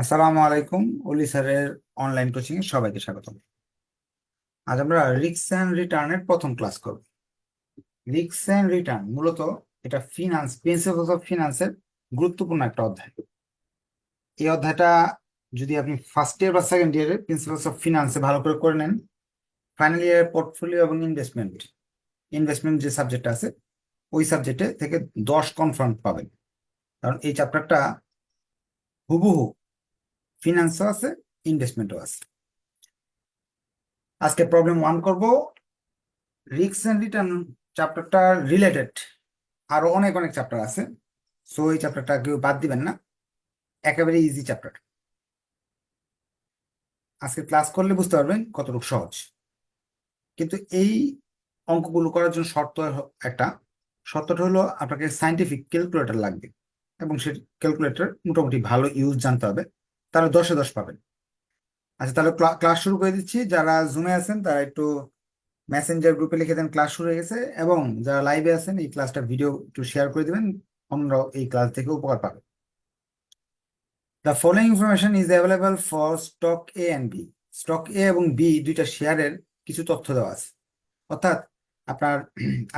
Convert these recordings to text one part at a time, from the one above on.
আসসালামু আলাইকুম অলি স্যারের অনলাইন কোচিং এ সবাইকে স্বাগতম। আজ আমরা রিস্ক অ্যান্ড রিটার্নের প্রথম ক্লাস করব। রিক্স অ্যান্ড রিটার্ন মূলত এটা ফিনান্স প্রিন্সিপালস অফ ফিনান্সের গুরুত্বপূর্ণ একটা অধ্যায়। এই অধ্যায়টা যদি আপনি ফার্স্ট ইয়ার বা সেকেন্ড ইয়ারে প্রিন্সিপালস অফ ফিনান্সে ভালো করে করে নেন ফাইনাল ইয়ারে পোর্টফোলিও এবং ইনভেস্টমেন্ট ইনভেস্টমেন্ট যে সাবজেক্ট আছে, ওই সাবজেক্টে থেকে দশ কনফার্ম পাবেন। কারণ এই চ্যাপ্টারটা হুবহু ফিনান্সও আছে ইনভেস্টমেন্টও আছে। আজকে প্রবলেম ওয়ান করব রিক্স এন্ড রিটার্ন চ্যাপ্টারটা রিলেটেড আরও অনেক অনেক চ্যাপ্টার আছে। সো এই চ্যাপ্টারটা কেউ বাদ দিবেন না, একেবারে ইজি চ্যাপ্টার আজকে ক্লাস করলে বুঝতে পারবেন কতটুকু সহজ। কিন্তু এই অঙ্কগুলো করার জন্য শর্ত একটা, শর্তটা হলো আপনাকে সাইন্টিফিক ক্যালকুলেটর লাগবে। এবং সে ক্যালকুলেটর মোটামুটি ভালো ইউজ জানতে হবে। তাহলে দশে দশ পাবেন। আচ্ছা তাহলে ক্লাস শুরু করে দিচ্ছি। যারা জুমে আছেন, তারা একটু মেসেঞ্জার গ্রুপে লিখে দেন, ক্লাস শুরু হয়ে গেছে। এবং যারা লাইভে আছেন, এই ক্লাসটা ভিডিও একটু শেয়ার করে দিবেন। অন্যরাও এই ক্লাস থেকে উপকার পাবে। The following information is available for stock A and B stock A এবং বি দুইটা শেয়ারের কিছু তথ্য দেওয়া আছে। অর্থাৎ, আপনার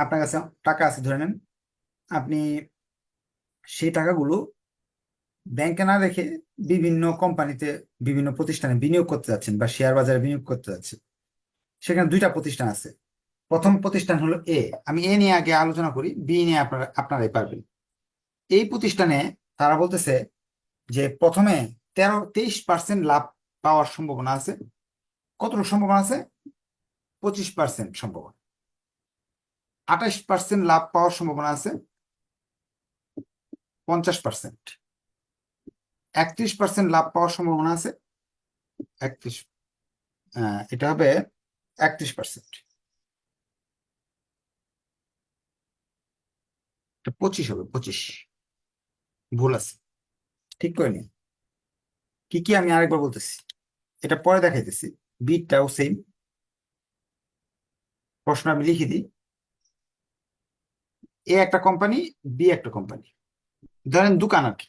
আপনার কাছে টাকা আছে, ধরে নেন। আপনি সেই টাকাগুলো ব্যাংকে না রেখে বিভিন্ন কোম্পানিতে বিভিন্ন প্রতিষ্ঠানে বিনিয়োগ করতে যাচ্ছেন বা শেয়ার বাজারে বিনিয়োগ করতে যাচ্ছেন। সেখানে দুইটা প্রতিষ্ঠান আছে। প্রথম প্রতিষ্ঠান হলো এ আমি এ নিয়ে আগে আলোচনা করি বি নিয়ে আপনারা, আপনারাই পারবেন। এই প্রতিষ্ঠানে তারা বলতেছে যে প্রথমে তেরো, তেইশ পার্সেন্ট লাভ পাওয়ার সম্ভাবনা আছে। কতটুকু সম্ভাবনা আছে? পঁচিশ পার্সেন্ট সম্ভাবনা। আঠাশ পার্সেন্ট লাভ পাওয়ার সম্ভাবনা আছে। পঞ্চাশ পার্সেন্ট। একত্রিশ পার্সেন্ট লাভ পাওয়ার সম্ভাবনা আছে। একত্রিশ আহ, এটা হবে একত্রিশ পার্সেন্ট পঁচিশ হবে পঁচিশ। ভুল আছে। ঠিক করে নিন। কি কি আমি আরেকবার বলতেছি? এটা পরে দেখাইতেছি। বিটটাও সেম প্রশ্ন আমি লিখে দিই। এ একটা কোম্পানি বি একটা কোম্পানি ধরেন দোকান আর কি।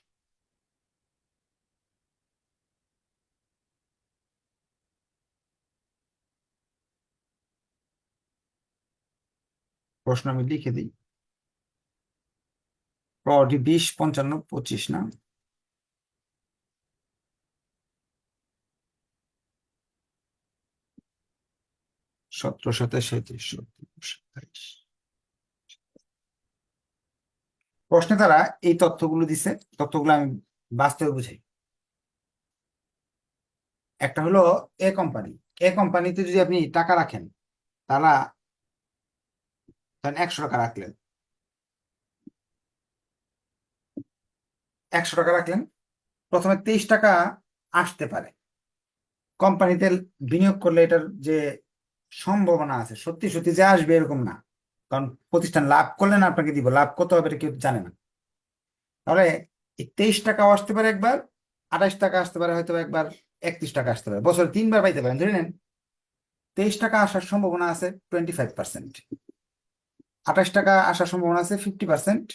প্রশ্ন আমি লিখে দিই। প্রবাবিলিটি বিশ, পঞ্চান্ন, পঁচিশ, না? সতেরো, সাতাশ সাঁত্রিশ প্রশ্নে তারা এই তথ্যগুলো দিছে, তথ্যগুলো আমি বাস্তবে বুঝাই। একটা হলো এ কোম্পানি। এ কোম্পানিতে যদি আপনি টাকা রাখেন, তারা ধরেন একশো টাকা রাখলেন। একশো টাকা রাখলেন, প্রথমে তেইশ টাকা আসতে পারে। কোম্পানিতে বিনিয়োগ করলে এটার যে সম্ভাবনা আছে, সত্যি সত্যি যে আসবে এরকম না। কারণ প্রতিষ্ঠান লাভ করলেন আপনাকে দিব, লাভ কত হবে এটা কেউ জানে না। তাহলে তেইশ টাকাও আসতে পারে একবার, আঠাশ টাকা আসতে পারে, হয়তো একবার একত্রিশ টাকা আসতে পারে। বছরে তিনবার পাইতে পারেন, ধরে নেন। তেইশ টাকা আসার সম্ভাবনা আছে টোয়েন্টি ফাইভ পার্সেন্ট। আঠাশ টাকা আসার সম্ভাবনা আছে ফিফটি পার্সেন্ট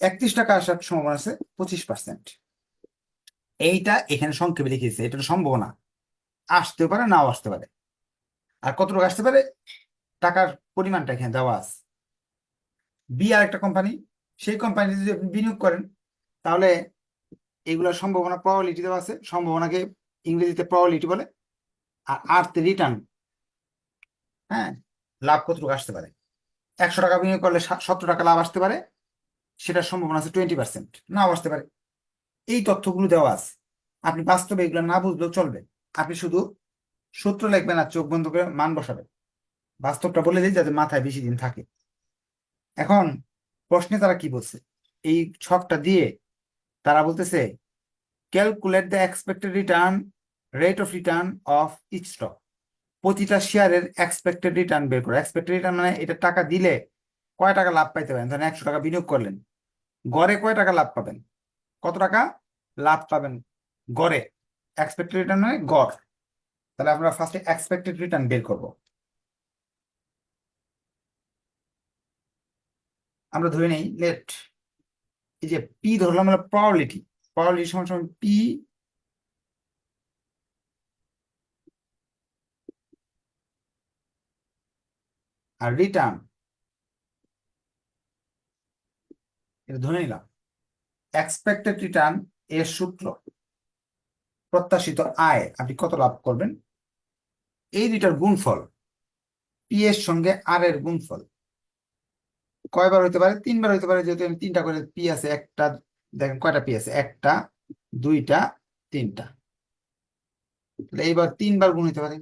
একত্রিশ টাকা আসার সম্ভাবনা আছে পঁচিশ পার্সেন্ট এইটা এখানে সংক্ষেপে লিখেছে এটা সম্ভাবনা। আসতেও পারে, নাও আসতে পারে। আর কতটুকু আসতে পারে? টাকার পরিমাণটা এখানে দেওয়া আছে। বি আর একটা কোম্পানি সেই কোম্পানিতে যদি আপনি বিনিয়োগ করেন, তাহলে এগুলোর সম্ভাবনা প্রবাবিলিটি দেওয়া আছে। সম্ভাবনাকে ইংরেজিতে প্রবাবিলিটি বলে। আর আর্থ রিটার্ন হ্যাঁ লাভ কতটুকু আসতে পারে? একশো টাকা বিনিয়োগ করলে সতেরো টাকা লাভ আসতে পারে, সেটার সম্ভাবনা আছে টোয়েন্টি পার্সেন্ট নাও আসতে পারে। এই তথ্যগুলো দেওয়া আছে। আপনি বাস্তবে এগুলো না বুঝলেও চলবে। আপনি শুধু সূত্র লিখবেন আর চোখ বন্ধ করে মান বসাবেন। বাস্তবটা বলে দিই যাতে মাথায় বেশি দিন থাকে। এখন প্রশ্নে তারা কি বলছে? এই ছকটা দিয়ে তারা বলতেছে calculate the expected return rate of return of each stock প্রতিটা শেয়ারের এক্সপেক্টেড রিটার্ন বের করো। এক্সপেক্টেড রিটার্ন মানে এটা টাকা দিলে কয় টাকা লাভ পাইতে পারেন? ধরেন একশো টাকা বিনিয়োগ করলেন। গড়ে কয় টাকা লাভ পাবেন? কত টাকা? লাভ পাবেন গড়ে। এক্সপেক্টেড রিটার্ন মানে গড়। তাহলে আমরা ফার্স্টে এক্সপেক্টেড রিটার্ন বের করব। আমরা ধরে নেই লেট এই যে পি ধরলাম হলো প্রবাবিলিটি প্রবাবিলিটি সমান সমান পি আর রিটার্ন এটা ধরে নিলাম এক্সপেক্টেড রিটার্ন এর সূত্র, প্রত্যাশিত আয়, আপনি কত লাভ করবেন? এই দুইটার গুণফল পি এর সঙ্গে আর এর গুণফল, কয়বার হইতে পারে? তিনবার হইতে পারে, যেহেতু তিনটা করে পি আছে, একটা, দেখেন কয়টা পি আছে? একটা, দুইটা, তিনটা। এইবার তিনবার গুণ হইতে পারে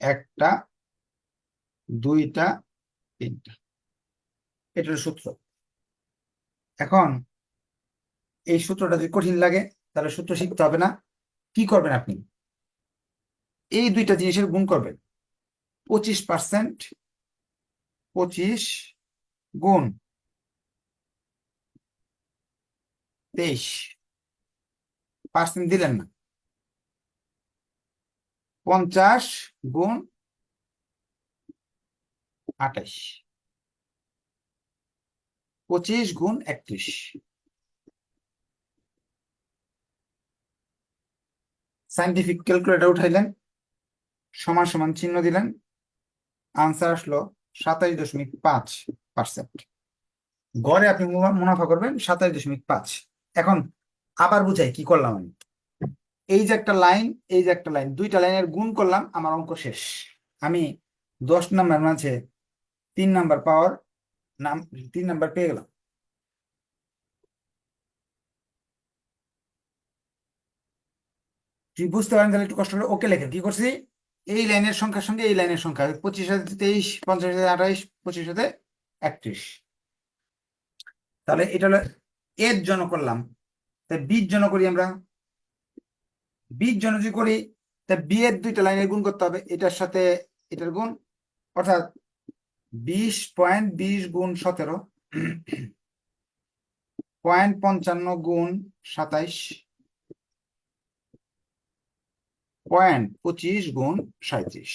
একটা, দুইটা, তিনটা। এটার সূত্র। এখন এই সূত্রটা যদি কঠিন লাগে, তাহলে সূত্র শিখতে হবে না। কি করবেন আপনি? এই দুইটা জিনিসের গুণ করবেন। পঁচিশ পার্সেন্ট, পঁচিশ গুণ তেইশ। পার্সেন্ট দিলেন না। পঞ্চাশ গুণ আঠাশ। পঁচিশ গুণ একত্রিশ। সাইন্টিফিক ক্যালকুলেটর উঠাইলেন, সমান সমান চিহ্ন দিলেন আনসার আসলো সাতাশ দশমিক পাঁচ পার্সেন্ট গড়ে আপনি মুনাফা করবেন সাতাশ দশমিক পাঁচ। এখন আবার বুঝাই, কি করলাম আমি? এই যে একটা লাইন, এই যে একটা লাইন, দুইটা লাইনের গুণ করলাম, আমার অঙ্ক শেষ। আমি দশ নাম্বার মাঝে তিন নাম্বার পাওয়ার নাম, তিন নাম্বার পেয়ে গেলাম। তুই বুঝতে পারেন তাহলে একটু কষ্ট করে ওকে লেখেন, কি করছি? এই লাইনের সংখ্যার সঙ্গে এই লাইনের সংখ্যা, পঁচিশ হাজার তেইশ, পঞ্চাশ হাজার আঠাইশ, পঁচিশ হাজার একত্রিশ। তাহলে এটা হলো এর জন্য করলাম। তাই বির জন্য করি আমরা। বির জন্য যদি করি, তা বি এর দুইটা লাইনের গুণ করতে হবে। এটার সাথে এটার গুণ, অর্থাৎ বিশ পয়েন্ট বিশ গুণ সতেরো, পয়েন্ট পঞ্চান্ন গুণ সাতাইশ, পয়েন্ট পঁচিশ গুণ সাঁত্রিশ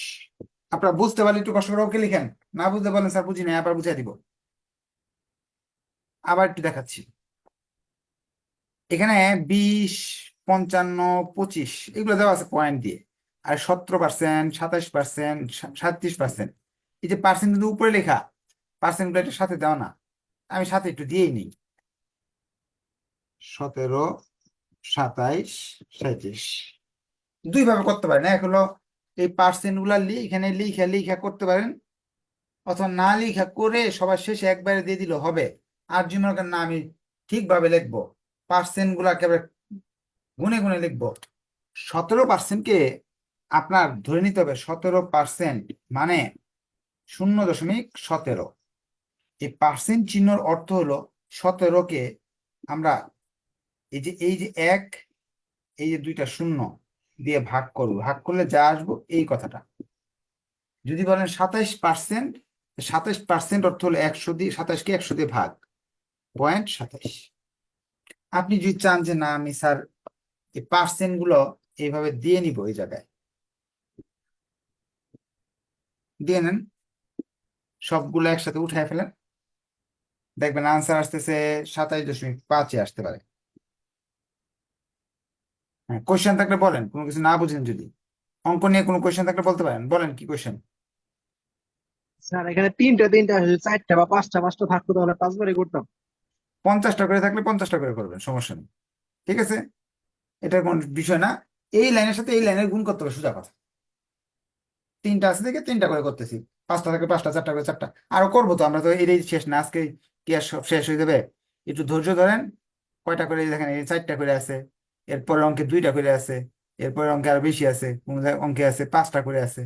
আপনারা বুঝতে পারলে একটু কষ্ট করে ওকে লিখেন। না বুঝতে পারলেন স্যার বুঝি নাই আবার বুঝাই দিব। আবার একটু দেখাচ্ছি। এখানে বিশ পঞ্চান্ন, পঁচিশ, এগুলো দেওয়া আছে পয়েন্ট দিয়ে। আর সতেরো পার্সেন্ট সাতাশ পার্সেন্ট সাতত্রিশ পার্সেন্ট এই যে পার্সেন্ট কিন্তু উপরে লেখা পার্সেন্টগুলো এটার সাথে দেওয়া না। আমি সাথে একটু দিয়েই নিই। সতেরো, সাতাইশ সাঁত্রিশ দুই ভাবে করতে পারেন। এক হলো এই পার্সেন্টগুলা এখানে লিখা লিখা করতে পারেন। অথবা না লিখা করে সবার শেষে একবারে দিয়ে দিলে হবে। আর যদি না, আমি ঠিকভাবে লিখব পার্সেন্টগুলা গুনে গুনে লিখব। সতেরো পার্সেন্টকে আপনার ধরে নিতে হবে সতেরো পার্সেন্ট মানে শূন্য দশমিক সতেরো। এই পার্সেন্ট চিহ্নর অর্থ হলো সতেরোকে আমরা এই যে এই যে এক, এই যে দুইটা শূন্য দিয়ে ভাগ করব। ভাগ করলে যা আসব এই কথাটা। যদি বলেন সাতাইশ পার্সেন্ট সাতাইশ পার্সেন্ট অর্থ হলো একশো দিয়ে সাতাইশকে একশো দিয়ে ভাগ। পয়েন্ট সাতাইশ। আপনি যদি চান যে না আমি স্যার এই পার্সেন্টগুলো এইভাবে দিয়ে নিব এই জায়গায়। দিয়ে নেন। সবগুলো একসাথে উঠায় ফেলেন। দেখবেন আনসার আসতেছে সাতাইশ দশমিক পাঁচে আসতে পারে। হ্যাঁ কোয়েশ্চেন থাকলে বলেন কোনো কিছু না বুঝেন যদি। অঙ্ক নিয়ে কোনো কোয়েশ্চেন থাকলে বলতে পারেন। বলেন কি কোয়েশ্চেন স্যার এখানে তিনটা তিনটা আসলে চারটা বা পাঁচটা পাঁচটা থাকতো তাহলে পাঁচবারই করতাম। পঞ্চাশটা করে থাকলে পঞ্চাশটা করে করবেন সমস্যা নেই। ঠিক আছে? এটার কোন বিষয় না। এই লাইনের সাথে এই লাইনের গুণ করতে হবে, সোজা কথা। তিনটা আছে থেকে তিনটা করে করতেছি। পাঁচটা থেকে পাঁচটা, চারটা করে চারটা। আরও করব তো, আমরা তো এটাই শেষ না, আজকে কি আর সব শেষ হয়ে যাবে? একটু ধৈর্য ধরেন, কয়টা করে দেখেন, এই চারটা করে আছে এরপরে অঙ্কে দুইটা করে আছে এরপরে অঙ্কে আরও বেশি আছে, কোন অঙ্কে আছে, পাঁচটা করে আছে,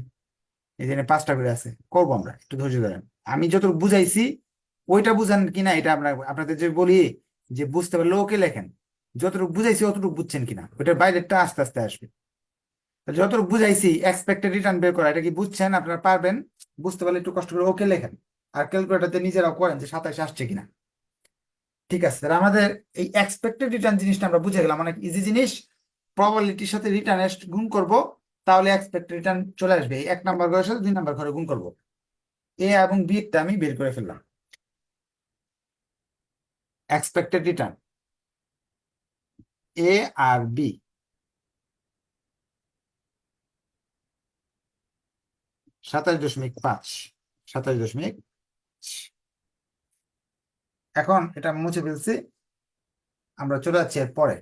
এই জন্য পাঁচটা করে আছে। করব আমরা, একটু ধৈর্য ধরেন। আমি যতটুকু বুঝাইছি, ওইটা বুঝান কিনা, এটা আমরা আপনাদের যে বলি, যে বুঝতে পারলে ওকে লেখেন। যতটুকু বুঝাইছি অতটুকু বুঝছেন কিনা? ওইটার বাইরেটা আস্তে আস্তে আসবে। যতটুকু বুঝাইছি এক্সপেক্টেড রিটার্ন বের করা, এটা কি বুঝছেন? আপনারা পারবেন? বুঝতে পারলে একটু কষ্ট করে ওকে লেখেন। আর ক্যালকুলেটারতে নিজেরাও করেন যে সাতাশ আসছে কিনা। ঠিক আছে, তাহলে আমাদের এই এক্সপেক্টেড রিটার্ন জিনিসটা আমরা বুঝে গেলাম। অনেক ইজি জিনিস। প্রবাবিলিটির সাথে রিটার্ন গুণ করব, তাহলে এক্সপেক্টেড রিটার্ন চলে আসবে। এই এক নাম্বার ঘরের সাথে দুই নাম্বার ঘরে গুণ করব। এ এবং বি আমি বের করে ফেললাম। এক্সপেক্টেড রিটার্ন এ আর বি সাতাশ দশমিক পাঁচ, সাতাশ দশমিক এখন এটা মুছে ফেলছি। আমরা চলে যাচ্ছি পরে।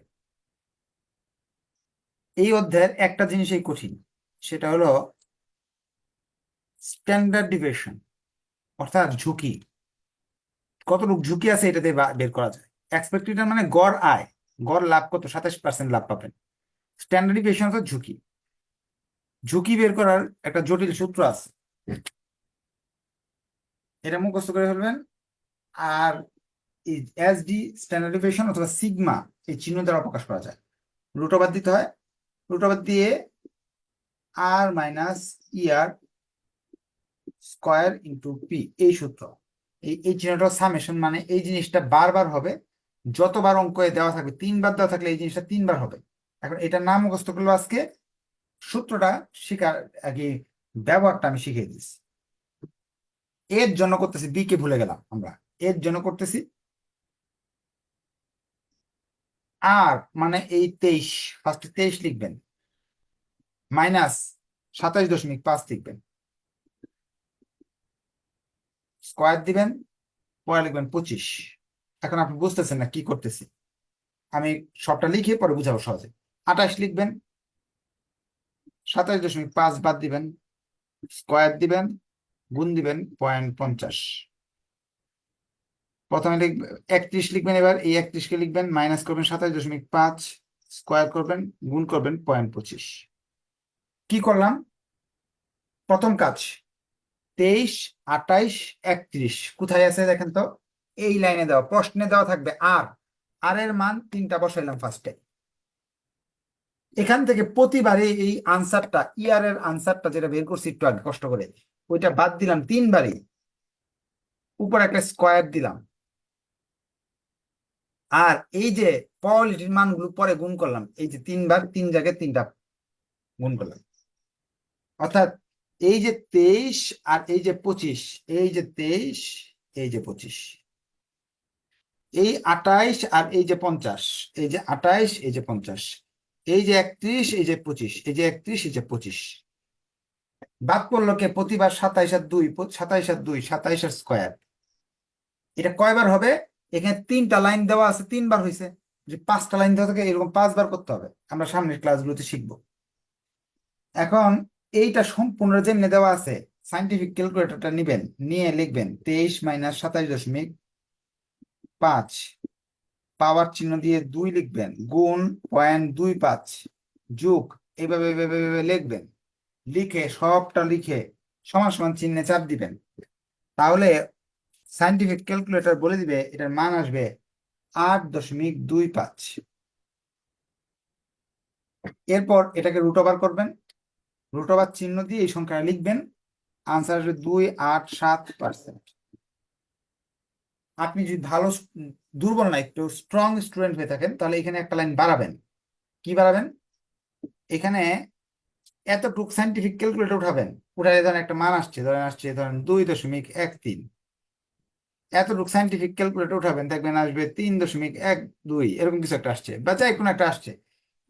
এই অধ্যায়ের একটা জিনিসই কঠিন, সেটা হলো স্ট্যান্ডার্ড ডিভিয়েশন অর্থাৎ ঝুঁকি। কতটুকু ঝুঁকি আছে এটাতে বের করা যায়। এক্সপেক্টেড মানে গড় আয়। গড় লাভ কত? সাতাশ পার্সেন্ট লাভ পাবেন। স্ট্যান্ডার্ড ডিভিয়েশন হচ্ছে ঝুঁকি। ঝুঁকি বের করার একটা জটিল সূত্র আছে। এটা মুখস্থ করে ফেলবেন। আর এস ডি স্ট্যান্ডার্ড ডিভিয়েশন অথবা সিগমা এই চিহ্ন দ্বারা প্রকাশ করা যায়। রুটওভার দিতে হয়। রুটওভার দিয়ে আর মাইনাস ইয়ার স্কয়ার ইন্টু পি এই সূত্র। এই এই চিহ্নটা সামেশন মানে এই জিনিসটা বারবার হবে। যতবার অঙ্কে দেওয়া থাকবে, তিনবার দেওয়া থাকলে এই জিনিসটা তিনবার হবে। এখন এটা নাম মুখস্থ করল আজকে। সূত্রটা শিকার, আগে ব্যবহারটা আমি শিখিয়ে দিচ্ছি। এর জন্য করতেছি বি কে ভুলে গেলাম আমরা। এর জন্য করতেছি। আর মানে এই তেইশ ফার্স্টে তেইশ লিখবেন। মাইনাস সাতাশ দশমিক পাঁচ লিখবেন। স্কোয়ার দিবেন, পরে লিখবেন পঁচিশ। এখন আপনি বুঝতেছেন না কি করতেছি। আমি সবটা লিখে পরে বুঝাবো সহজে। আঠাশ লিখবেন, সাতাশ দশমিক পাঁচ বাদ দিবেন, স্কোয়ার দিবেন, গুণ দিবেন পয়েন্ট পঞ্চাশ। প্রথমে লিখবেন একত্রিশ লিখবেন এবার, এই একত্রিশকে লিখবেন, মাইনাস করবেন সাতাশ দশমিক পাঁচ, স্কোয়ার করবেন, গুণ করবেন পয়েন্ট পঁচিশ। কি করলাম? প্রথম কাজ, তেইশ আটাইশ একত্রিশ। কোথায় আছে দেখেন তো? এই লাইনে দেওয়া প্রশ্নে দেওয়া থাকবে আর। আর এর মান তিনটা বসাইলাম ফার্স্টে এখান থেকে প্রতিবারে এই আনসারটা ইয়ার এর আনসারটা যেটা বের করছি একটু আগে, কষ্ট করে, ওইটা বাদ দিলাম তিনবারই। উপর একটা স্কোয়ার দিলাম। আর এই যে প্রবাবিলিটির মানগুলো পরে গুণ করলাম, এই যে তিনবার, তিন জায়গায় তিনটা গুণ করলাম। অর্থাৎ এই যে তেইশ আর এই যে পঁচিশ, এই যে তেইশ, এই যে পঁচিশ। এই আটাইশ আর এই যে পঞ্চাশ, এই যে আটাইশ, এই যে পঞ্চাশ, এই যে একত্রিশ, এই যে পঁচিশ, এই যে একত্রিশ, এই যে পঁচিশ। বাদ পড়ল কে প্রতিবার সাতাইশ আর দুই সাতাইশ আর দুই, সাতাইশ আর স্কোয়ার। এটা কয়বার হবে? এখানে তিনটা লাইন দেওয়া আছে, তিনবার হয়েছে যে পাঁচটা লাইন দেওয়া থাকে, এরকম পাঁচবার করতে হবে। আমরা সামনের ক্লাসগুলোতে শিখব। এখন এইটা সম্পূর্ণ যেমনি দেওয়া আছে সাইন্টিফিক ক্যালকুলেটরটা নিবেন, নিয়ে লিখবেন, তেইশ মাইনাস সাতাশ দশমিক পাঁচ। পাওয়ার চিহ্ন দিয়ে দুই লিখবেন। গুণ পয়েন্ট দুই পাঁচ। যুগ এইভাবে এইভাবে লিখবেন। লিখে সবটা লিখে সমান সমান চিহ্নে চাপ দিবেন। তাহলে সাইন্টিফিক ক্যালকুলেটর বলে দিবে, এটার মান আসবে আট দশমিক দুই পাঁচ। এরপর এটাকে রুট ওভার করবেন। রুট ওভার চিহ্ন দিয়ে এই সংখ্যাটা লিখবেন। আনসার আসবে দুই, আট, সাত পার্সেন্ট আপনি যদি ভালো দুর্বল না, একটু স্ট্রং স্টুডেন্ট হয়ে থাকেন, তাহলে এখানে একটা লাইন বাড়াবেন। কি বাড়াবেন? এখানে এতটুক সাইন্টিফিক ক্যালকুলেটর উঠাবেন, উঠালে ধরেন একটা মান আসছে, ধরেন আসছে, ধরেন দুই দশমিক এক তিন। এতটুক সাইন্টিফিক ক্যালকুলেটর উঠাবেন, দেখবেন আসবে তিন দশমিক এক দুই, এরকম কিছু একটা আসছে, বা যাই কোনো একটা আসছে।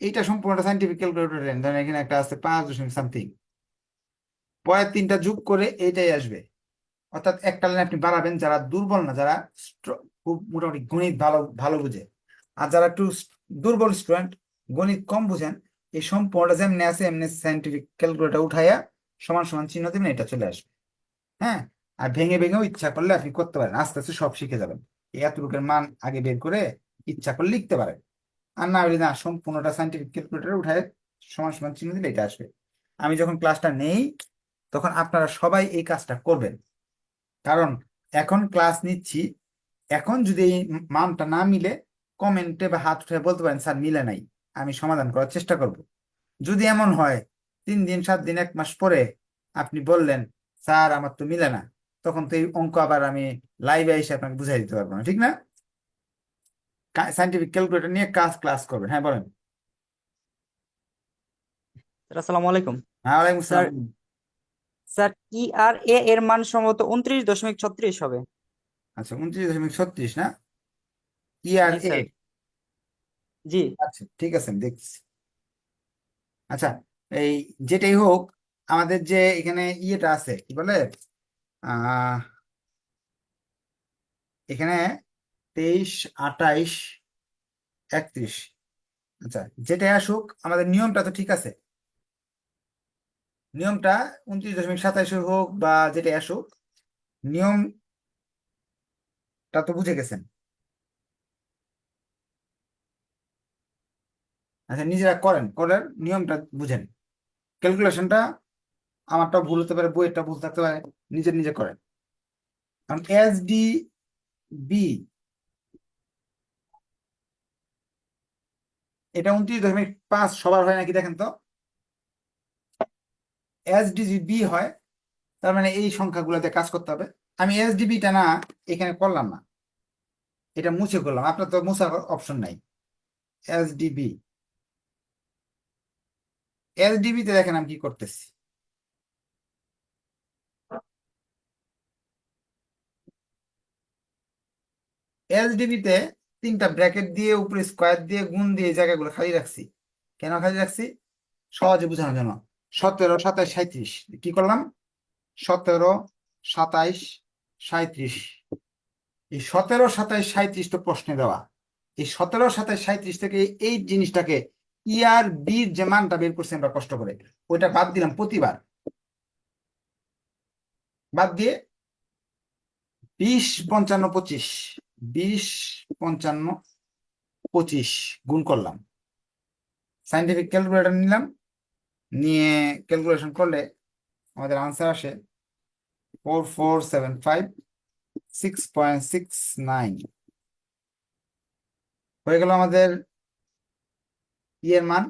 এইটা সম্পূর্ণ সাইন্টিফিক ক্যালকুলেটর ধরেন এখানে একটা আসছে পাঁচ দশমিক সামথিং পরের তিনটা যোগ করে এইটাই আসবে। অর্থাৎ একটা লাইন আপনি বাড়াবেন যারা দুর্বল না, যারা খুব মোটামুটি গণিত ভালো ভালো বুঝে। আর যারা একটু দুর্বল স্টুডেন্ট গণিত কম বুঝেন, এই সম্পূর্ণটা যেমনি আছে, এমনি সাইন্টিফিক ক্যালকুলেটর উঠাইয়া সমান সমান চিহ্ন দিবেন, এটা চলে আসবে। হ্যাঁ? আর ভেঙে ভেঙেও ইচ্ছা করলে আপনি করতে পারেন, আস্তে আস্তে সব শিখে যাবেন। এতটুকুর মান আগে বের করে ইচ্ছা করলে লিখতে পারেন। আর না হলে না, সম্পূর্ণটা সাইন্টিফিক ক্যালকুলেটর উঠায় সমান সমান চিহ্ন দিলে এটা আসবে। আমি যখন ক্লাসটা নেই, তখন আপনারা সবাই এই কাজটা করবেন। কারণ এখন ক্লাস নিচ্ছি এখন যদি এই মানটা না মিলে কমেন্টে বা হাত উঠে বলতে পারেন স্যার মিলে নাই আমি সমাধান করার চেষ্টা করব। যদি এমন হয় তিন দিন সাত দিন এক মাস পরে আপনি বললেন স্যার আমার তো মিলে না তখন তো এই অঙ্ক আবার আমি লাইভে এসে আপনাকে বুঝাই দিতে পারব না ঠিক না? সাইন্টিফিক ক্যালকুলেটর নিয়ে কাজ ক্লাস করবেন হ্যাঁ বলেন। আসসালামু আলাইকুম। হ্যাঁ ওয়ালাইকুম আসসালাম। স্যার ই আর এ এর মান সম্ভবত উনত্রিশ দশমিক ছত্রিশ হবে। আচ্ছা উনত্রিশ দশমিক ছত্রিশ না? ই আর জি এ স্যার জি। আচ্ছা ঠিক আছে আমি দেখছি। আচ্ছা এই যেটাই হোক আমাদের যে এখানে ইয়েটা আছে কি বলে? আহ এখানে তেইশ আটাইশ একত্রিশ। আচ্ছা যেটাই আসুক আমাদের নিয়মটা তো ঠিক আছে। নিয়মটা উনত্রিশ দশমিক সাতাইশ হোক বা যেটাই আসুক, নিয়মটা তো বুঝে গেছেন। আচ্ছা নিজেরা করেন, করার নিয়মটা বুঝেন। ক্যালকুলেশনটা আমারটা ভুল হতে পারে বইয়েরটা ভুল থাকতে পারে, নিজে নিজে করেন। কারণ এস ডি বি এটা উনত্রিশ দশমিক পাঁচ সবার হয় নাকি দেখেন তো? এস ডি বি হয়, তার মানে এই সংখ্যাগুলোতে কাজ করতে হবে। আমি এস টা না এখানে করলাম না। এটা মুছে করলাম আপনার তো মুছার অপশন নাই। এস ডিবি এস তে দেখেন আমি কি করতেছি। এস তে তিনটা ব্র্যাকেট দিয়ে, উপরে স্কোয়ার দিয়ে, গুণ দিয়ে জায়গাগুলো খালি রাখছি। কেন খালি রাখছি? সহজে বোঝানোর জন্য। সতেরো, সাতাইশ সাঁত্রিশ কি করলাম? সতেরো, সাতাইশ সাঁত্রিশ এই সতেরো, সাতাইশ সাঁত্রিশ তো প্রশ্নে দেওয়া। এই সতেরো, সাতাইশ সাঁত্রিশ থেকে এই জিনিসটাকে ইয়ার বির যে মানটা বের করছি আমরা কষ্ট করে, ওইটা বাদ দিলাম প্রতিবার। বাদ দিয়ে বিশ, পঞ্চান্ন, পঁচিশ। বিশ, পঞ্চান্ন, পঁচিশ। গুণ করলাম। সাইন্টিফিক ক্যালকুলেটর নিলাম। নিয়ে ক্যালকুলেশন করলে আমাদের আনসার আসে four four seven five six point six nine হয়ে গেল আমাদের ইয়ের মান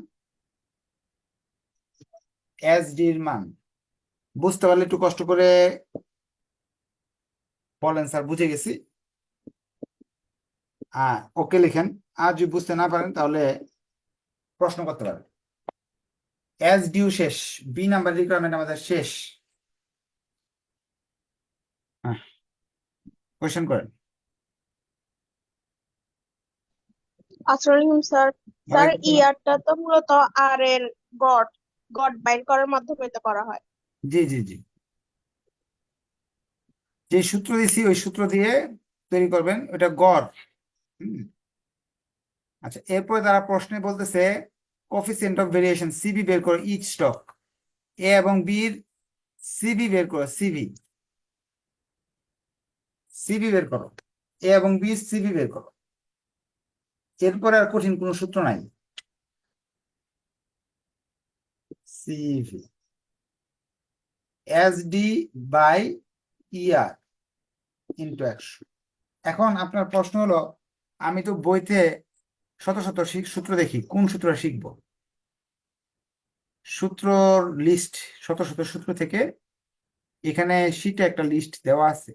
এস ডির মান। বুঝতে পারলে একটু কষ্ট করে বলেন স্যার বুঝে গেছি। হ্যাঁ ওকে লিখেন। আর যদি বুঝতে না পারেন তাহলে প্রশ্ন করতে পারেন। এস ডিউ শেষ বি নাম্বার রিকোয়ারমেন্ট আমাদের শেষ। কোয়েশ্চেন করেন। আসসালামু স্যার। স্যার ইয়ারটা তো মূলত আর এর গড় গড় বাইর করার মাধ্যমে তো করা হয়। জি জি জি। যে সূত্র দিছি ওই সূত্র দিয়ে তৈরি করবেন ওটা গড়। আচ্ছা এরপরে তারা প্রশ্নে বলতেছে কোফিসিয়েন্ট অফ ভেরিয়েশন সিবি বের করো ইচ স্টক এ এবং বির সিবি বের করো সিবি সিবি বের করো। এ এবং বি সিবি বের করো। এরপরে আর কঠিন কোনো সূত্র নাই। CV S D by year into একশো এখন আপনার প্রশ্ন হলো, আমি তো বইতে শত শত সূত্র দেখি, কোন সূত্র শিখব? সূত্রর লিস্ট শত শত সূত্র থেকে এখানে শীটে একটা লিস্ট দেওয়া আছে।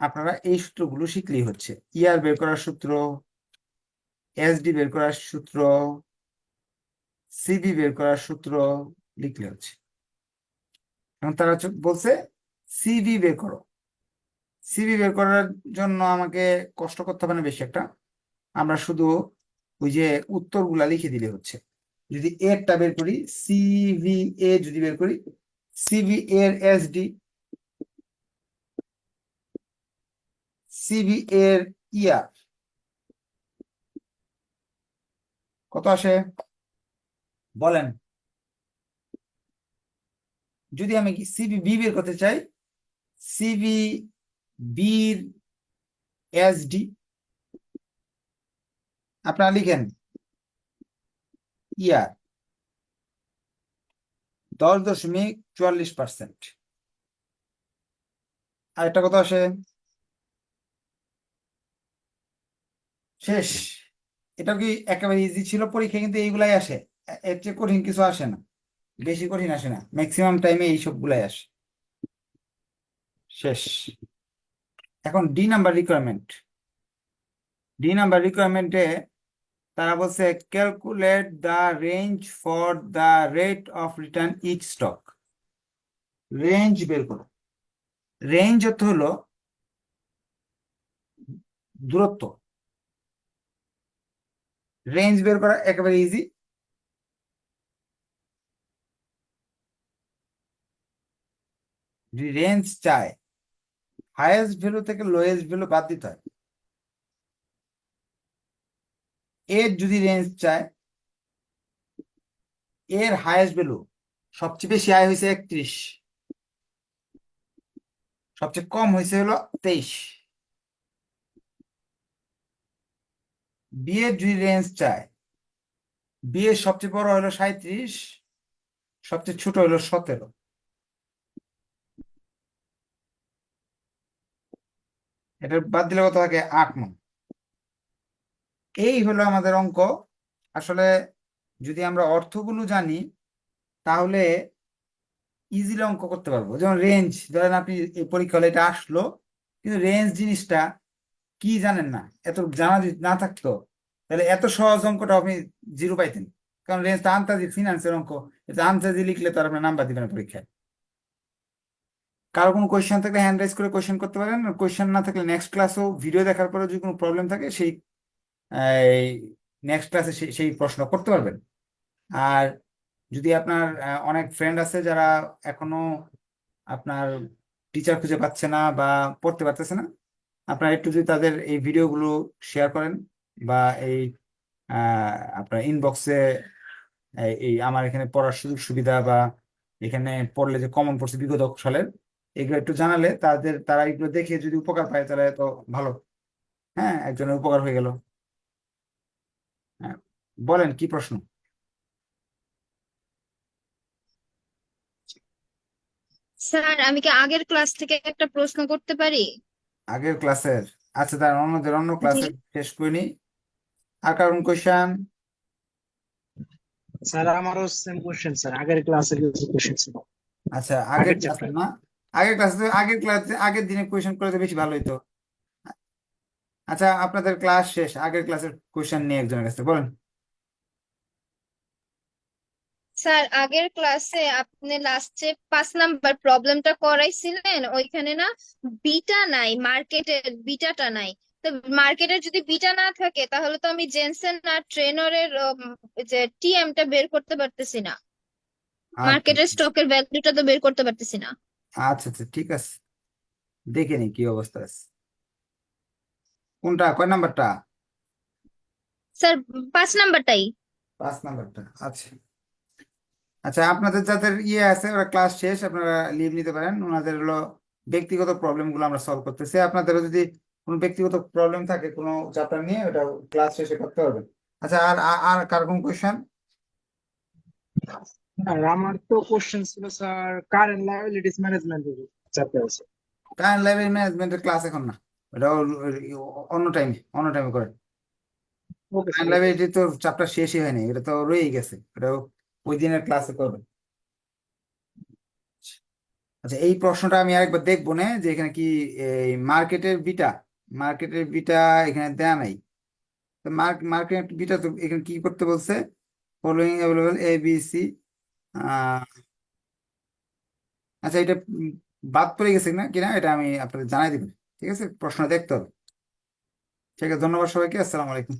আপনারা এই সূত্রগুলো শিখলেই হচ্ছে। ইয়ার বের করার সূত্র এসডি বের করার সূত্র সিবি বের করার সূত্র লিখলে হচ্ছে। এবং তারা বলছে সিবি বের করো। সিবি বের করার জন্য আমাকে কষ্ট করতে হবে না বেশি একটা। আমরা শুধু ওই যে উত্তরগুলা লিখে দিলে হচ্ছে। যদি এরটা বের করি সিভি এ যদি বের করি সিভি এর এসডি সিবি এর ইয়ার কত আসে? বলেন। যদি আমি সিবি বি বের করতে চাই সিবি বির এসডি আপনারা লিখেন। ইয়ার। দশ দশমিক চুয়াল্লিশ পার্সেন্ট। আর একটা কথা আসে। শেষ। এটা কি একেবারে ইজি ছিল? পরীক্ষা কিন্তু এইগুলাই আসে। এর চেয়ে কঠিন কিছু আসে না। বেশি কঠিন আসে না। ম্যাক্সিমাম টাইমে এই সবগুলাই আসে। শেষ। এখন D number requirement D number রিকোয়ারমেন্টে তারা বলছে calculate the range for the rate of return each stock range বের করো। রেঞ্জ অর্থ হলো দূরত্ব। রেঞ্জ বের করা একেবারে ইজি রেঞ্জ চায় হায়েস্ট ভ্যালু থেকে লোয়েস্ট ভ্যালু বাদ দিতে হয় এর যদি রেঞ্জ চায়, এর হায়েস্ট ভ্যালু সবচেয়ে বেশি আয় হয়েছে একত্রিশ। সবচেয়ে কম হয়েছে হলো তেইশ। বিয়ের যদি রেঞ্জ চায় বিয়ের সবচেয়ে বড় হলো সাঁইত্রিশ, সবচেয়ে ছোট হলো সতেরো। এটা বাদ দিলে কত থাকে? আট নং এই হলো আমাদের অঙ্ক। আসলে যদি আমরা অর্থগুলো জানি, তাহলে ইজিলি অঙ্ক করতে পারব। যেমন রেঞ্জ ধরেন আপনি এই পরীক্ষা হলে এটা আসলো, কিন্তু রেঞ্জ জিনিসটা কি জানেন না? এত জানা না থাকতো, তাহলে এত সহজ অঙ্কটা আপনি জিরো পাইতেন। কারণ রেঞ্জ রেঞ্জটা আন্তাজি ফিনান্সের অঙ্ক। এটা আন্তাজি লিখলে তো আর আপনার নাম্বার দিবেন পরীক্ষায়। কারও কোনো কোয়েশ্চেন থাকলে হ্যান্ড রাইজ করে কোয়েশ্চেন করতে পারেন। কোয়েশ্চেন না থাকলে নেক্সট ক্লাসেও ভিডিও দেখার পরে যদি কোনো প্রবলেম থাকে, সেই নেক্সট ক্লাসে সেই প্রশ্ন করতে পারবেন। আর যদি আপনার অনেক ফ্রেন্ড আছে যারা এখনও আপনার টিচার খুঁজে পাচ্ছে না বা পড়তে পারতেছে না, আপনারা একটু যদি তাদের এই ভিডিওগুলো শেয়ার করেন বা এই আপনার ইনবক্সে এই আমার এখানে পড়ার সুযোগ সুবিধা বা এখানে পড়লে যে কমন পড়ছে বিগত সালের এগুলো একটু জানালে তাদের, তারা এগুলো দেখে যদি উপকার পায় তাহলে তো ভালো। হ্যাঁ একজনের উপকার হয়ে গেল। বলেন কি প্রশ্ন? স্যার আমি কি আগের ক্লাস থেকে একটা প্রশ্ন করতে পারি? আগের ক্লাসের। আচ্ছা তার অন্যদের অন্য ক্লাসে শেষ করে নি। আর কারণ কোয়েশ্চেন স্যার আমারও সেম কোশ্চেন স্যার। আগের ক্লাসের কিছু কোশ্চেন ছিল। আচ্ছা আগের ক্লাসে না? আগের ক্লাসে আগের ক্লাসে আগের দিনে কোয়েশ্চেন করলে তো বেশি ভালো হতো আচ্ছা আপনাদের ক্লাস শেষ আগের ক্লাসের কোয়েশ্চেন নিয়ে একজনের কাছে বলেন। স্যার আগের ক্লাসে আপনি লাস্টে পাঁচ নাম্বার প্রবলেমটা করাইছিলেন ওইখানে না বিটা নাই মার্কেটের বিটাটা নাই। তো মার্কেটের যদি বিটা না থাকে তাহলে তো আমি জেনসেন আর ট্রেনরের যে টিএমটা বের করতে পারতেছি না। মার্কেটের স্টকের ভ্যালুটা তো বের করতে পারতেছি না। আচ্ছা আচ্ছা ঠিক আছে। দেখে নি কি অবস্থা আছে। কোনটা কয় নাম্বারটা? স্যার পাঁচ নাম্বারটাই। পাঁচ নাম্বারটা আচ্ছা। আচ্ছা আপনাদের যাদের ইয়ে আছে ওরা ক্লাস শেষ আপনারা লিভ নিতে পারেন। ওনাদের হলো ব্যক্তিগত প্রবলেমগুলো আমরা সলভ করতেছি। আপনাদেরও যদি কোনো ব্যক্তিগত প্রবলেম থাকে কোনো চ্যাপ্টার নিয়ে ওটা ক্লাস শেষে করতে পারবেন আচ্ছা আর আর- কার কোন কোয়েশ্চেন আমার তো কোশ্চেন ছিল sir current liabilities management chapter আছে। কারেন্ট লাইব্রেরি ম্যানেজমেন্টের ক্লাস এখন না। ওটা অন্য টাইমে অন্য টাইমে করেন। ওকে কারেন্ট লাইব্রেরি তো চ্যাপ্টার শেষই হয়নি এটা তো রয়েই গেছে। এটা ওই দিনের ক্লাসে করবেন আচ্ছা এই প্রশ্নটা আমি আরেকবার দেখব না, যে এখানে কি, এই মার্কেটের বিটা মার্কেটের বিটা এখানে দেয়া নাই। তো মার্কেট বিটা তো এখানে কি করতে বলছে? Following available A B C আচ্ছা এটা বাদ পড়ে গেছে না কিনা, এটা আমি আপনাদের জানাই দিব। ঠিক আছে? প্রশ্ন দেখতে হবে। ঠিক আছে, ধন্যবাদ সবাইকে, আসসালামু আলাইকুম।